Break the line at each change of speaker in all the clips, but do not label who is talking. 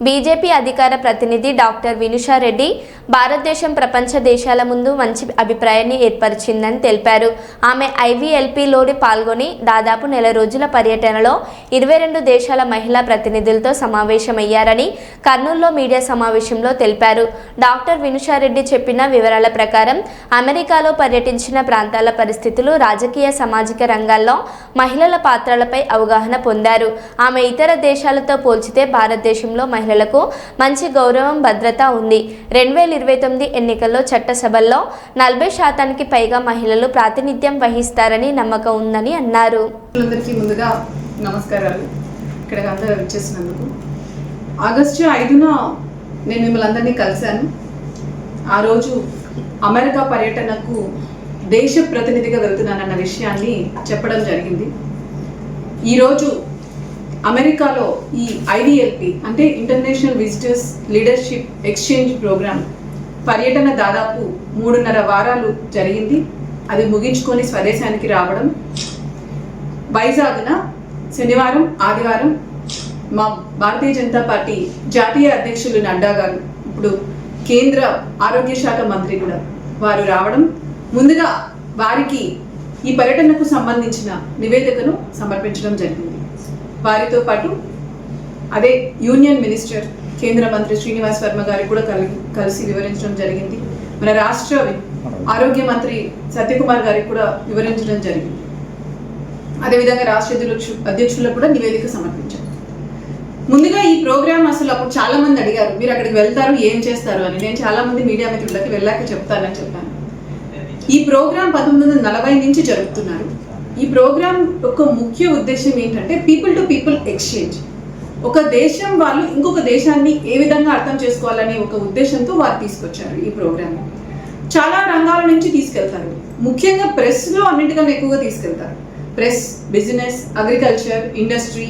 BJP అధికార ప్రతినిధి doctor Vinusha Reddy భారతదేశం ప్రపంచ దేశాల ముందు మంచి అభిప్రాయాన్ని ఏర్పరిచిందని తెలిపారు. ఆమె ఐవీఎల్పీలోని పాల్గొని దాదాపు నెల రోజుల పర్యటనలో ఇరవై రెండు దేశాల మహిళా ప్రతినిధులతో సమావేశమయ్యారని కర్నూలులో మీడియా సమావేశంలో తెలిపారు. డాక్టర్ వినుషారెడ్డి చెప్పిన వివరాల ప్రకారం అమెరికాలో పర్యటించిన ప్రాంతాల పరిస్థితులు రాజకీయ సామాజిక రంగాల్లో మహిళల పాత్రలపై అవగాహన పొందారు. ఆమె ఇతర దేశాలతో పోల్చితే భారతదేశంలో మహిళలకు మంచి గౌరవం భద్రత ఉంది. రెండు వేల ఇరవై తొమ్మిది ఎన్నికల్లో చట్టసభల్లో నలభై శాతానికి పైగా మహిళలు ప్రాతినిధ్యం వహిస్తారని నమ్మకం ఉందని అన్నారు.
ముందుగా నమస్కారాలు. ఇక్కడ అందరూ వచ్చేసినందుకు. ఆగస్టు ఐదున నేను మిమ్మల్ని అందరినీ కలిశాను. ఆ రోజు అమెరికా పర్యటనకు దేశ ప్రతినిధిగా వెళ్తున్నానన్న విషయాన్ని చెప్పడం జరిగింది. ఈరోజు అమెరికాలో ఈ ఐడిఎల్పి అంటే international visitors leadership exchange programme పర్యటన దాదాపు మూడున్నర వారాలు జరిగింది. అది ముగించుకొని స్వదేశానికి రావడం. వైజాగ్న శనివారం ఆదివారం మా భారతీయ జనతా పార్టీ జాతీయ అధ్యక్షులు నడ్డా గారు ఇప్పుడు కేంద్ర ఆరోగ్య శాఖ మంత్రి కూడా వారు రావడం. ముందుగా వారికి ఈ పర్యటనకు సంబంధించిన నివేదికను సమర్పించడం జరిగింది. వారితో పాటు అదే యూనియన్ మినిస్టర్ కేంద్ర మంత్రి శ్రీనివాస్ వర్మ గారికి కూడా కలిసి వివరించడం జరిగింది. మన రాష్ట్ర ఆరోగ్య మంత్రి సత్యకుమార్ గారికి కూడా వివరించడం జరిగింది. అదేవిధంగా రాష్ట్ర అధ్యక్షులకు కూడా నివేదిక సమర్పించారు. ముందుగా ఈ ప్రోగ్రామ్ అసలు అప్పుడు చాలా మంది అడిగారు మీరు అక్కడికి వెళ్తారు? ఏం చేస్తారు? అని. నేను చాలా మంది మీడియా మిత్రులకి వెళ్ళాక చెప్తానని చెప్పాను. ఈ ప్రోగ్రామ్ పంతొమ్మిది వందల నలభై నుంచి జరుపుతున్నారు. ఈ ప్రోగ్రామ్ యొక్క ముఖ్య ఉద్దేశం ఏంటంటే పీపుల్ టు పీపుల్ ఎక్స్చేంజ్. ఒక దేశం వాళ్ళు ఇంకొక దేశాన్ని ఏ విధంగా అర్థం చేసుకోవాలనే ఒక ఉద్దేశంతో వారు తీసుకొచ్చారు ఈ ప్రోగ్రామ్ చాలా రంగాల నుంచి తీసుకెళ్తారు. ముఖ్యంగా ప్రెస్లో అన్నింటికన్నా ఎక్కువగా తీసుకెళ్తారు. Press business agriculture industry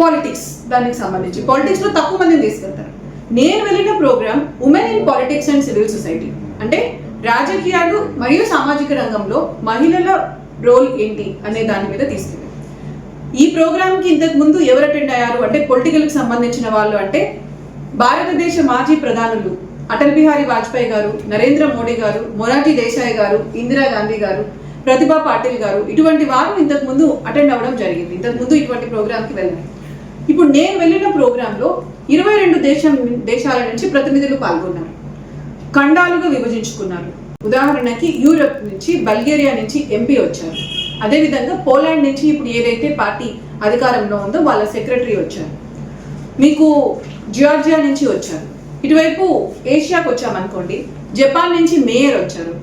politics దానికి సంబంధించి. పాలిటిక్స్లో తక్కువ మందిని తీసుకెళ్తారు. నేను వెళ్ళిన programme women in politics and civil society. అంటే రాజకీయాలు మరియు సామాజిక రంగంలో మహిళల రోల్ ఏంటి అనే దాని మీద తీసుకెళ్తారు. ఈ ప్రోగ్రామ్కి ఇంతకు ముందు ఎవరు అటెండ్ అయ్యారు? అంటే పొలిటికల్కి సంబంధించిన వాళ్ళు అంటే భారతదేశ మాజీ ప్రధానులు అటల్ బిహారీ వాజ్పేయి గారు నరేంద్ర మోడీ గారు మొరాఠీ దేశాయ్ గారు ఇందిరాగాంధీ గారు ప్రతిభా పాటిల్ గారు ఇటువంటి వారు ఇంతకు ముందు అటెండ్ అవ్వడం జరిగింది. ఇంతకు ముందు ఇటువంటి ప్రోగ్రామ్కి వెళ్ళారు ఇప్పుడు నేను వెళ్ళిన ప్రోగ్రాంలో ఇరవై రెండు దేశం దేశాల నుంచి ప్రతినిధులు పాల్గొన్నారు. ఖండాలుగా విభజించుకున్నారు. ఉదాహరణకి యూరప్ నుంచి బల్గేరియా నుంచి ఎంపీ వచ్చారు. అదేవిధంగా పోలాండ్ నుంచి ఇప్పుడు ఏదైతే పార్టీ అధికారంలో ఉందో వాళ్ళ సెక్రటరీ వచ్చారు. మీకు జార్జియా నుంచి వచ్చారు. ఇటువైపు ఏషియాకి వచ్చామనుకోండి జపాన్ నుంచి మేయర్ వచ్చారు.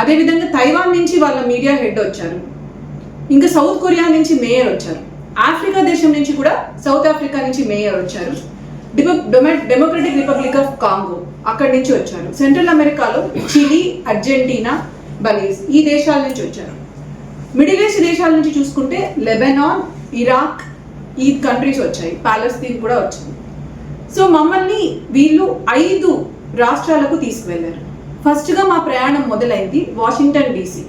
అదేవిధంగా తైవాన్ నుంచి వాళ్ళ మీడియా హెడ్ వచ్చారు. ఇంకా సౌత్ కొరియా నుంచి మేయర్ వచ్చారు. ఆఫ్రికా దేశం నుంచి కూడా సౌత్ ఆఫ్రికా నుంచి మేయర్ వచ్చారు. డెమోక్రటిక్ రిపబ్లిక్ ఆఫ్ కాంగో అక్కడి నుంచి వచ్చారు. సెంట్రల్ అమెరికాలో చిలీ అర్జెంటీనా బలీజ్ ఈ దేశాల నుంచి వచ్చారు. మిడిల్ ఈస్ట్ దేశాల నుంచి చూసుకుంటే లెబెనాన్ ఇరాక్ ఈ కంట్రీస్ వచ్చాయి. పాలస్తీన్ కూడా వచ్చింది. సో మమ్మల్ని వీళ్ళు ఐదు రాష్ట్రాలకు తీసుకువెళ్ళారు. ఫస్ట్గా మా ప్రయాణం మొదలైంది వాషింగ్టన్ డీసీ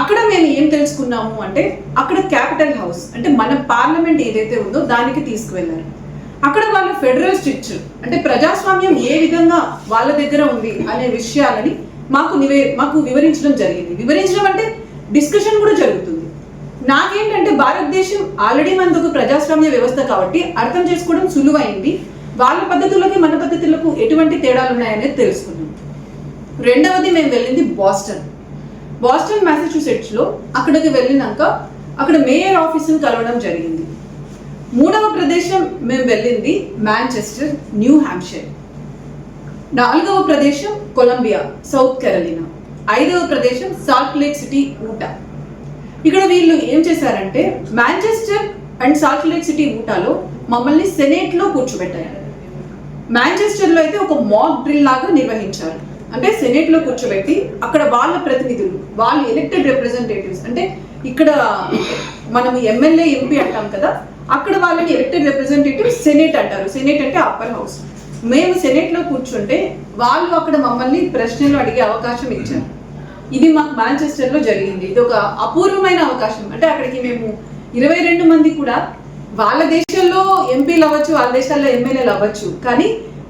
అక్కడ మేము ఏం తెలుసుకున్నాము అంటే అక్కడ క్యాపిటల్ హౌస్ అంటే మన పార్లమెంట్ ఏదైతే ఉందో దానికి తీసుకువెళ్ళారు. అక్కడ వాళ్ళ ఫెడరల్ స్ట్రిక్చర్ అంటే ప్రజాస్వామ్యం ఏ విధంగా వాళ్ళ దగ్గర ఉంది అనే విషయాలని మాకు నివే మాకు వివరించడం జరిగింది. వివరించడం అంటే డిస్కషన్ కూడా జరుగుతుంది. నాకేంటంటే భారతదేశం ఆల్రెడీ మనది ఒక ప్రజాస్వామ్య వ్యవస్థ కాబట్టి అర్థం చేసుకోవడం సులువైంది. వాళ్ళ పద్ధతులకి మన పద్ధతులకు ఎటువంటి తేడాలు ఉన్నాయనేది తెలుసుకున్నాం రెండవది మేము వెళ్ళింది బాస్టన్. బాస్టన్ మ్యాసచ్యూసెట్స్లో అక్కడికి వెళ్ళినాక అక్కడ మేయర్ ఆఫీసును కలవడం జరిగింది. మూడవ ప్రదేశం మేము వెళ్ళింది మాంచెస్టర్ న్యూ హ్యాంప్షైర్. నాలుగవ ప్రదేశం కొలంబియా సౌత్ కెరలినా. ఐదవ ప్రదేశం సాల్ట్ లేక్ సిటీ ఊటా. ఇక్కడ వీళ్ళు ఏం చేశారంటే Manchester and Salt Lake City ఊటాలో మమ్మల్ని సెనేట్లో కూర్చోబెట్టారు. మాంచెస్టర్లో అయితే ఒక మాక్ డ్రిల్ లాగా నిర్వహించారు. అంటే సెనేట్లో కూర్చోబెట్టి అక్కడ వాళ్ళ ప్రతినిధులు వాళ్ళు ఎలక్టెడ్ రిప్రజెంటేటివ్స్ అంటే ఇక్కడ మనం ఎమ్మెల్యే ఎంపీ అంటాం కదా అక్కడ వాళ్ళని ఎలక్టెడ్ రిప్రజెంటేటివ్ సెనేట్ అంటారు. సెనేట్ అంటే అప్పర్ హౌస్ మేము సెనేట్లో కూర్చుంటే వాళ్ళు అక్కడ మమ్మల్ని ప్రశ్నలు అడిగే అవకాశం ఇచ్చారు. ఇది మాకు మాంచెస్టర్లో జరిగింది. ఇది ఒక అపూర్వమైన అవకాశం. అంటే అక్కడికి మేము ఇరవై రెండు మంది కూడా వాళ్ళ దేశంలో ఎంపీలు అవ్వచ్చు వాళ్ళ దేశాల్లో ఎమ్మెల్యేలు అవ్వచ్చు. కానీ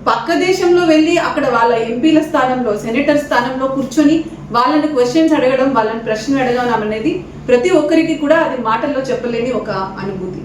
పక్క దేశంలో వెళ్ళి అక్కడ వాళ్ళ ఎంపీల స్థానంలో సెనేటర్ స్థానంలో కూర్చొని వాళ్ళని క్వశ్చన్స్ అడగడం వాళ్ళని ప్రశ్నలు అడగడం అనేది ప్రతి ఒక్కరికి కూడా అది మాటల్లో చెప్పలేని ఒక అనుభూతి.